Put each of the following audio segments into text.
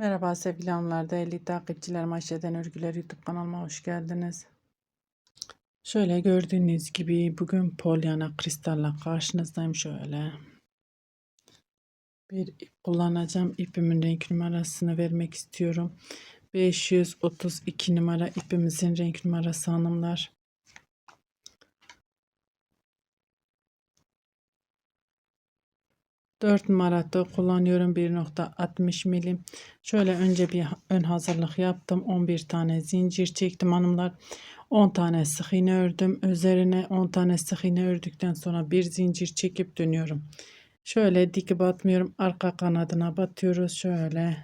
Merhaba sevgili hanımlar, değerli takipçilerim Ayşe'den Örgüler YouTube kanalıma hoş geldiniz. Şöyle gördüğünüz gibi bugün Polyana kristalla karşınızdayım şöyle. Bir ip kullanacağım. İpimin renk numarasını vermek istiyorum. 532 numara ipimizin renk numarası hanımlar. 4 numarada kullanıyorum 1.60 milim. Şöyle önce bir ön hazırlık yaptım. 11 tane zincir çektim hanımlar. 10 tane sık iğne ördüm. Üzerine 10 tane sık iğne ördükten sonra bir zincir çekip dönüyorum. Şöyle diki batmıyorum. Arka kanadına batıyoruz. Şöyle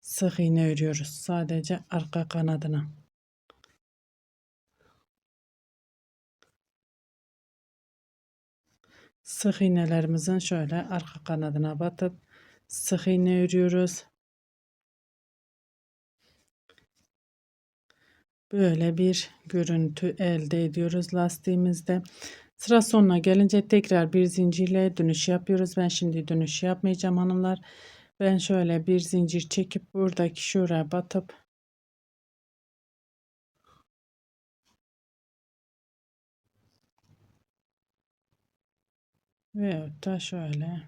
sık iğne örüyoruz. Sadece arka kanadına. Sık iğnelerimizin şöyle arka kanadına batıp sık iğne örüyoruz. Böyle bir görüntü elde ediyoruz lastiğimizde. Sıra sonuna gelince tekrar bir zincirle dönüş yapıyoruz. Ben şimdi dönüş yapmayacağım hanımlar. Ben şöyle bir zincir çekip buradaki şuraya batıp Ve da şöyle.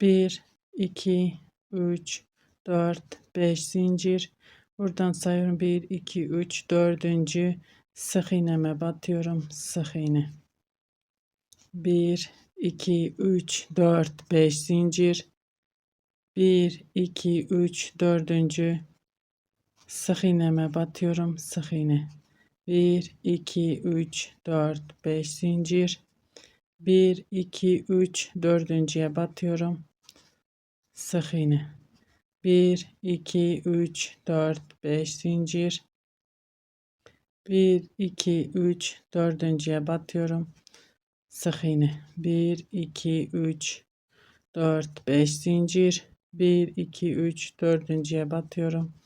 Bir, iki, üç, dört, beş zincir. Buradan sayıyorum. Bir, iki, üç, dördüncü sık iğneme batıyorum. Sık iğne. Bir, iki, üç, dört, beş zincir. Bir, iki, üç, dördüncü sık iğneme batıyorum. Sık iğne. 1 2 3 4 5 zincir. 1 2 3 dördüncüye batıyorum. Sık iğne. 1 2 3 4 5 zincir. 1 2 3 dördüncüye batıyorum. Sık iğne. 1 2 3 4 5 zincir. 1 2 3 dördüncüye batıyorum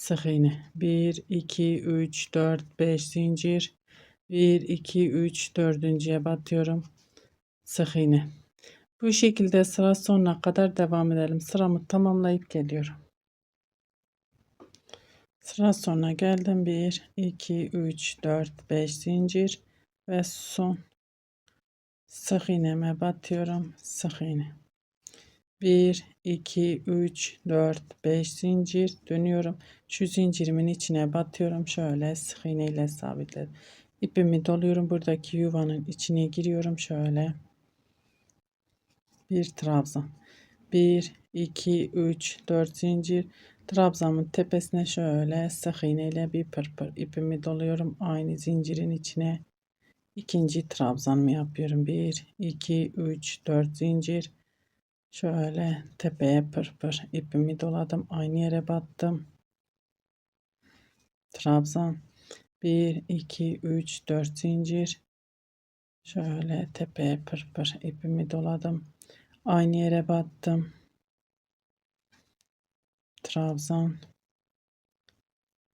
sık iğne. 1 2 3 4 5 zincir. 1 2 3 dördüncüye batıyorum. Sık iğne. Bu şekilde sıra sonuna kadar devam edelim. Sıramı tamamlayıp geliyorum. Sıra sonuna geldim. 1 2 3 4 5 zincir ve son. Sık iğneme batıyorum. Sık iğne 1 2 3 4 5 zincir. Dönüyorum. Şu zincirimin içine batıyorum. Şöyle sık iğne ile sabitledim ipimi doluyorum. Buradaki yuvanın içine giriyorum. Şöyle. Bir trabzan. 1 2 3 4 zincir. Trabzanın tepesine şöyle sık iğne ile bir pırpır ipimi doluyorum. Aynı zincirin içine. İkinci trabzanımı yapıyorum. 1 2 3 4 zincir Şöyle tepeye pırpır ipimi doladım. Aynı yere battım. Trabzan 1 2 3 4 zincir. Şöyle tepeye pırpır ipimi doladım. Aynı yere battım. Trabzan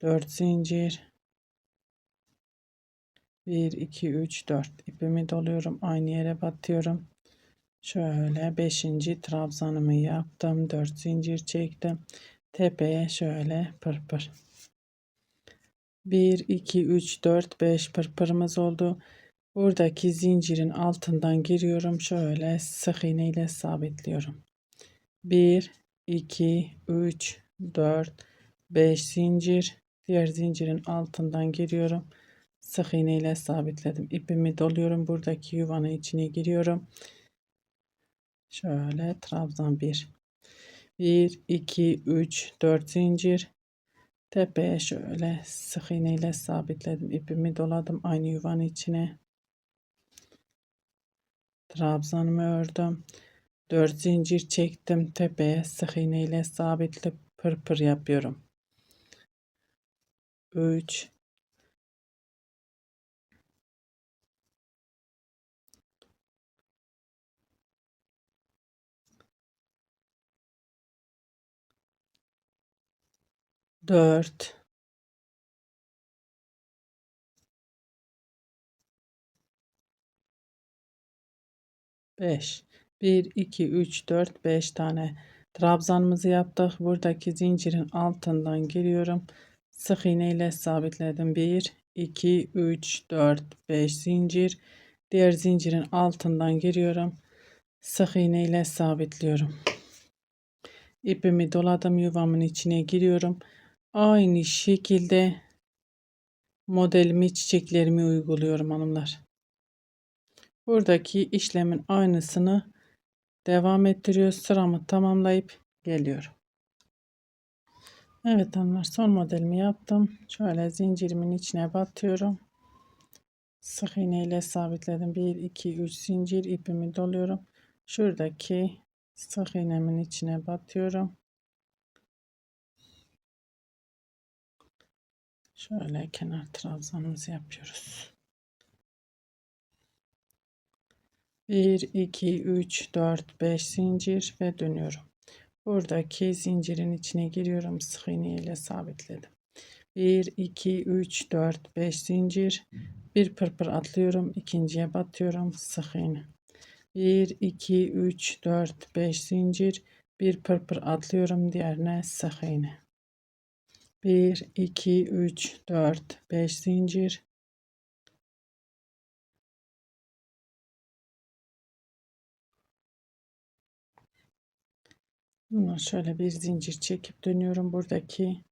4 zincir. 1 2 3 4 ipimi doluyorum. Aynı yere batıyorum. Şöyle 5. trabzanımı yaptım. 4 zincir çektim. Tepeye şöyle pırpır. 1 2 3 4 5 pırpırımız oldu. Buradaki zincirin altından giriyorum. Şöyle sık iğne ile sabitliyorum. 1 2 3 4 5 zincir. Diğer zincirin altından giriyorum. Sık iğne ile sabitledim. İpimi doluyorum. Buradaki yuvanın içine giriyorum. Şöyle trabzan 1. 1, 2, 3, 4 zincir. Tepeye şöyle sık iğne ile sabitledim. ipimi doladım aynı yuvanın içine. Trabzanımı ördüm. 4 zincir çektim. Tepeye sık iğne ile sabitleyip pırpır yapıyorum. 3 dört beş 1 2 3 4 5 tane trabzanımızı yaptık. Buradaki zincirin altından giriyorum. Sık iğne ile sabitledim. 1 2 3 4 5 zincir. Diğer zincirin altından giriyorum. Sık iğne ile sabitliyorum. İpimi doladım yuvamın içine giriyorum. Aynı şekilde modelimi çiçeklerimi uyguluyorum hanımlar. Buradaki işlemin aynısını devam ettiriyor. Sıramı tamamlayıp geliyorum. Evet hanımlar son modelimi yaptım. Şöyle zincirimin içine batıyorum. Sık iğne ile sabitledim. 1 2 3 zincir ipimi doluyorum. Şuradaki sık iğnemin içine batıyorum. Şöyle kenar trabzanımızı yapıyoruz. 1 2 3 4 5 zincir ve dönüyorum. Buradaki zincirin içine giriyorum. Sık iğne ile sabitledim. 1 2 3 4 5 zincir. Bir pırpır atlıyorum. ikinciye batıyorum. Sık iğne. 1 2 3 4 5 zincir. Bir pırpır atlıyorum. Diğerine sık iğne. 1 2 3 4 5 zincir. Bunu şöyle bir zincir çekip dönüyorum. Buradaki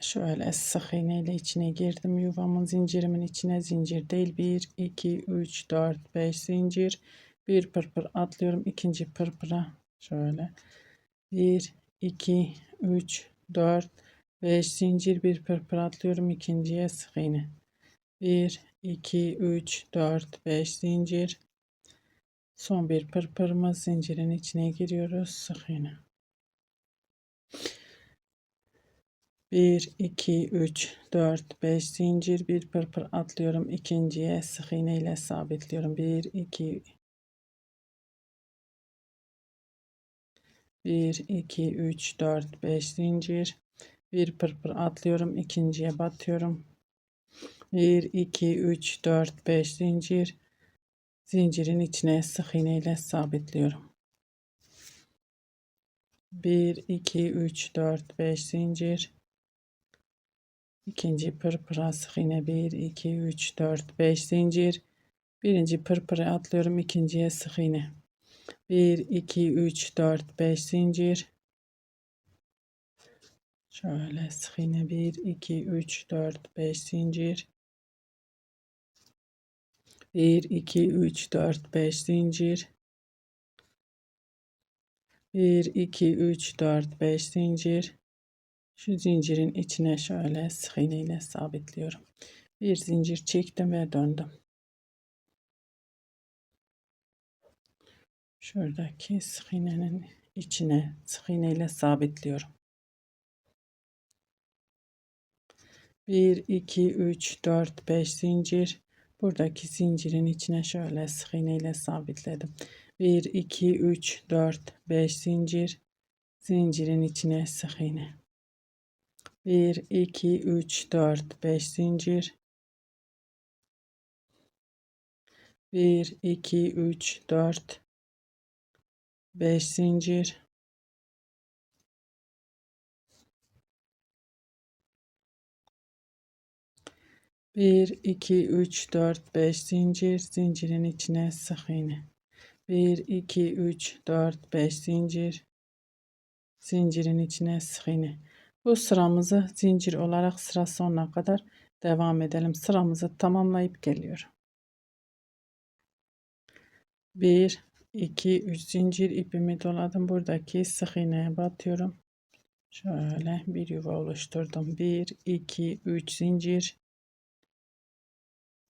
şöyle sık iğne ile içine girdim. Yuvamın zincirimin içine zincir değil. 1, 2, 3, 4, 5 zincir. Bir pırpır atlıyorum. ikinci pırpıra şöyle. 1, 2, 3, 4, 5 zincir bir pırpır atlıyorum. ikinciye sık iğne. 1, 2, 3, 4, 5 zincir. Son bir pırpırımız zincirin içine giriyoruz. Sık iğne. 1, 2, 3, 4, 5 zincir bir pırpır atlıyorum. ikinciye sık iğne ile sabitliyorum. 1, 2, 1, 2, 3, 4, 5 zincir. Bir pırpır atlıyorum. ikinciye batıyorum. 1, 2, 3, 4, 5 zincir. Zincirin içine sık iğne ile sabitliyorum. 1, 2, 3, 4, 5 zincir. İkinci pırpıra sık iğne 1, 2, 3, 4, 5 zincir. Birinci pırpıra atlıyorum. ikinciye sık iğne. 1, 2, 3, 4, 5 zincir. Şöyle sık iğne 1, 2, 3, 4, 5 zincir. 1, 2, 3, 4, 5 zincir. 1, 2, 3, 4, 5 zincir. Şu zincirin içine şöyle sık iğne ile sabitliyorum. Bir zincir çektim ve döndüm. Şuradaki sık iğnenin içine sık iğne ile sabitliyorum. 1 2 3 4 5 zincir. Buradaki zincirin içine şöyle sık iğne ile sabitledim. 1 2 3 4 5 zincir. Zincirin içine sık iğne. 1 2 3 4 5 zincir. 1 2 3 4 5 zincir 1 2 3 4 5 zincir zincirin içine sık iğne. 1 2 3 4 5 zincir zincirin içine sık iğne. Bu sıramızı zincir olarak sıra sonuna kadar devam edelim. Sıramızı tamamlayıp geliyorum. 1 2 3 zincir ipimi doladım. Buradaki sık iğneye batıyorum. Şöyle bir yuva oluşturdum. 1 2 3 zincir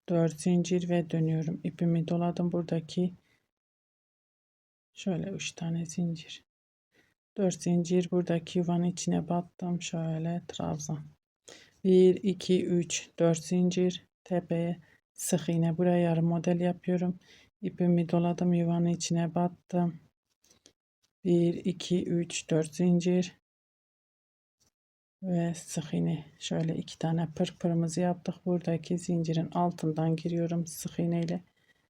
4 zincir ve dönüyorum. İpimi doladım buradaki şöyle 3 tane zincir. 4 zincir buradaki yuvanın içine battım. Şöyle trabzan. 1 2 3 4 zincir tepeye sık iğne buraya yarım model yapıyorum. İpimi doladım yuvanın içine battım. 1 2 3 4 zincir ve sık iğne şöyle iki tane pırpırımızı yaptık buradaki zincirin altından giriyorum sık iğne ile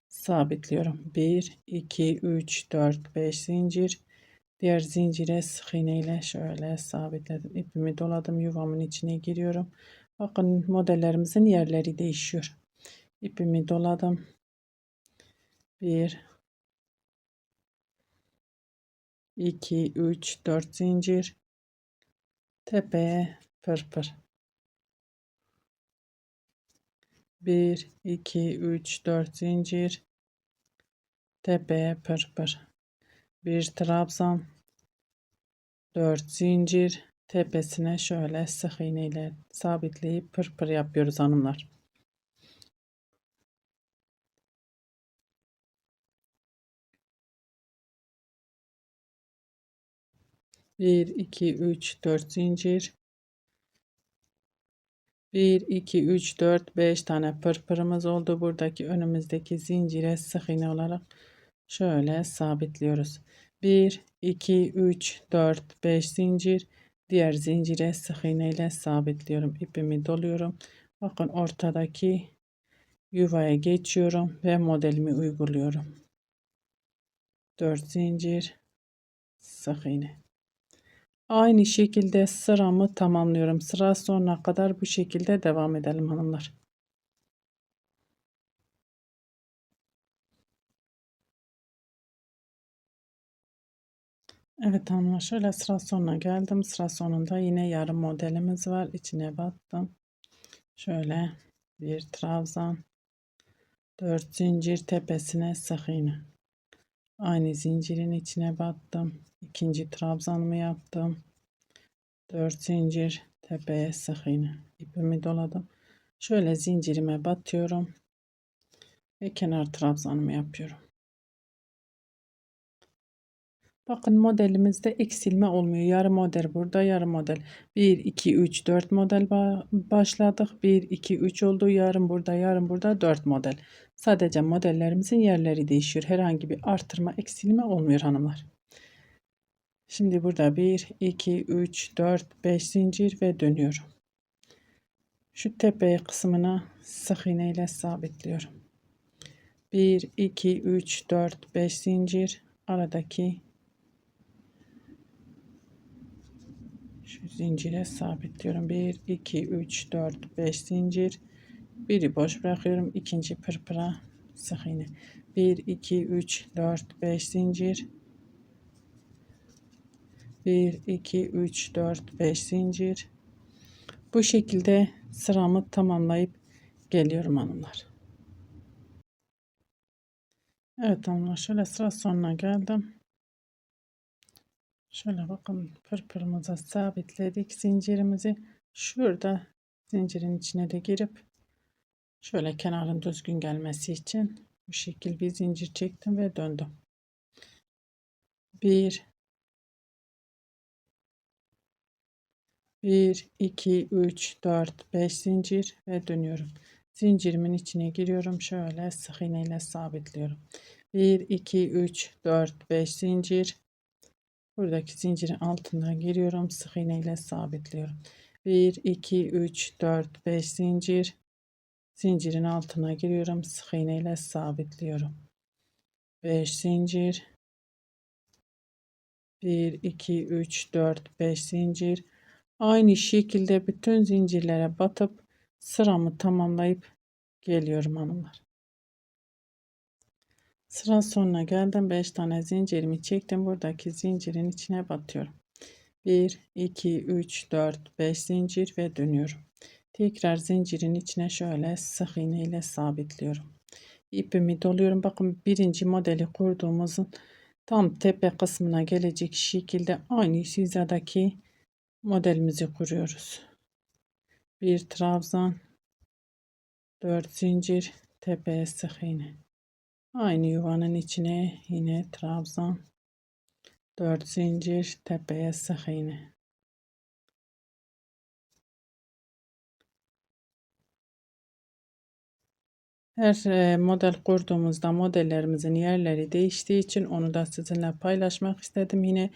sabitliyorum. 1 2 3 4 5 zincir. Diğer zincire sık iğne ile şöyle sabitledim. İpimi doladım. Yuvamın içine giriyorum. Bakın modellerimizin yerleri değişiyor. İpimi doladım. 1 2 3 4 zincir tepeye pırpır 1 2 3 4 zincir. Tepeye pırpır bir trabzan. 4 zincir. Tepesine şöyle sık iğne ile sabitleyip pırpır yapıyoruz hanımlar. Bir, iki, üç, dört zincir. Bir, iki, üç, dört, beş tane pırpırımız oldu. Buradaki önümüzdeki zincire sık iğne olarak şöyle sabitliyoruz. 1 2 3 4 5 zincir diğer zincire sık iğne ile sabitliyorum ipimi doluyorum bakın ortadaki yuvaya geçiyorum ve modelimi uyguluyorum 4 zincir sık iğne aynı şekilde sıramı tamamlıyorum sıra sonuna kadar bu şekilde devam edelim hanımlar Evet hanımlar şöyle sıra sonuna geldim. Sıra sonunda yine yarım modelimiz var. İçine battım. Şöyle bir trabzan. 4 zincir tepesine sık iğne. Aynı zincirin içine battım. İkinci trabzanımı yaptım. 4 zincir tepeye sık iğne. İpimi doladım. Şöyle zincirime batıyorum. Ve kenar trabzanımı yapıyorum. Bakın modelimizde eksilme olmuyor. Yarım model burada, yarım model. 1, 2, 3, 4 model başladık. 1, 2, 3 oldu. Yarım burada, yarım burada 4 model. Sadece modellerimizin yerleri değişiyor. Herhangi bir artırma, eksilme olmuyor hanımlar. Şimdi burada 1, 2, 3, 4, 5 zincir ve dönüyorum. Şu tepe kısmına sık iğne ile sabitliyorum. 1, 2, 3, 4, 5 zincir aradaki Şu zincire sabitliyorum. 1, 2, 3, 4, 5 zincir. Biri boş bırakıyorum. ikinci pırpıra sık iğne. 1, 2, 3, 4, 5 zincir. 1, 2, 3, 4, 5 zincir. Bu şekilde sıramı tamamlayıp geliyorum hanımlar. Evet hanımlar şöyle sıra sonuna geldim. Şöyle bakın pırpırımıza sabitledik zincirimizi. Şurada zincirin içine de girip şöyle kenarın düzgün gelmesi için bu şekil bir zincir çektim ve döndüm. 1 1 2 3 4 5 zincir ve dönüyorum. Zincirimin içine giriyorum. Şöyle sık iğne ile sabitliyorum. 1 2 3 4 5 zincir Buradaki zincirin altına giriyorum. Sık iğne ile sabitliyorum. 1, 2, 3, 4, 5 zincir. Zincirin altına giriyorum. Sık iğne ile sabitliyorum. 5 zincir. 1, 2, 3, 4, 5 zincir. Aynı şekilde bütün zincirlere batıp sıramı tamamlayıp geliyorum hanımlar. Sıra sonuna geldim. 5 tane zincirimi çektim. Buradaki zincirin içine batıyorum. 1, 2, 3, 4, 5 zincir ve dönüyorum. Tekrar zincirin içine şöyle sık iğne ile sabitliyorum. İpimi doluyorum. Bakın birinci modeli kurduğumuzun tam tepe kısmına gelecek şekilde aynı hizadaki modelimizi kuruyoruz. Bir trabzan, 4 zincir, tepeye sık iğne. Aynı yuvanın içine yine trabzan 4 zincir tepeye sık iğne. Her e, model kurduğumuzda modellerimizin yerleri değiştiği için onu da sizinle paylaşmak istedim. Yine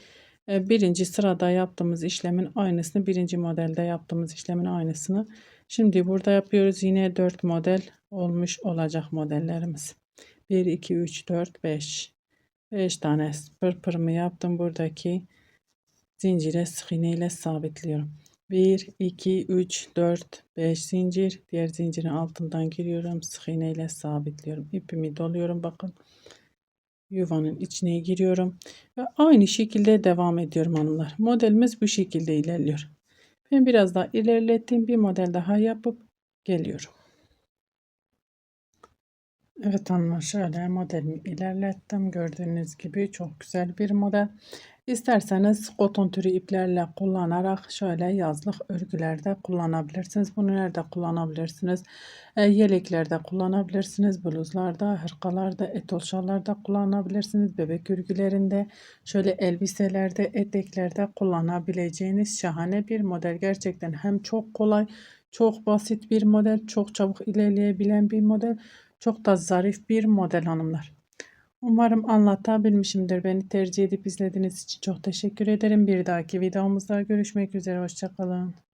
e, birinci sırada yaptığımız işlemin aynısını birinci modelde yaptığımız işlemin aynısını şimdi burada yapıyoruz. Yine 4 model olmuş olacak modellerimiz. 1, 2, 3, 4, 5. 5 tane pırpırımı yaptım. Buradaki zincire sık iğne ile sabitliyorum. 1, 2, 3, 4, 5 zincir. Diğer zincirin altından giriyorum. Sık iğne ile sabitliyorum. İpimi doluyorum. Bakın. Yuvanın içine giriyorum. Ve aynı şekilde devam ediyorum hanımlar. Modelimiz bu şekilde ilerliyor. Ben biraz daha ilerlettiğim bir model daha yapıp geliyorum. Evet hanımlar şöyle modelimi ilerlettim. Gördüğünüz gibi çok güzel bir model. İsterseniz koton türü iplerle kullanarak şöyle yazlık örgülerde kullanabilirsiniz. Bunu nerede kullanabilirsiniz? E, yeleklerde kullanabilirsiniz. Bluzlarda, hırkalarda, etol şallarda kullanabilirsiniz. Bebek örgülerinde, şöyle elbiselerde, eteklerde kullanabileceğiniz şahane bir model. Gerçekten hem çok kolay, çok basit bir model, çok çabuk ilerleyebilen bir model. Çok da zarif bir model hanımlar. Umarım anlatabilmişimdir. Beni tercih edip izlediğiniz için çok teşekkür ederim. Bir dahaki videomuzda görüşmek üzere. Hoşçakalın.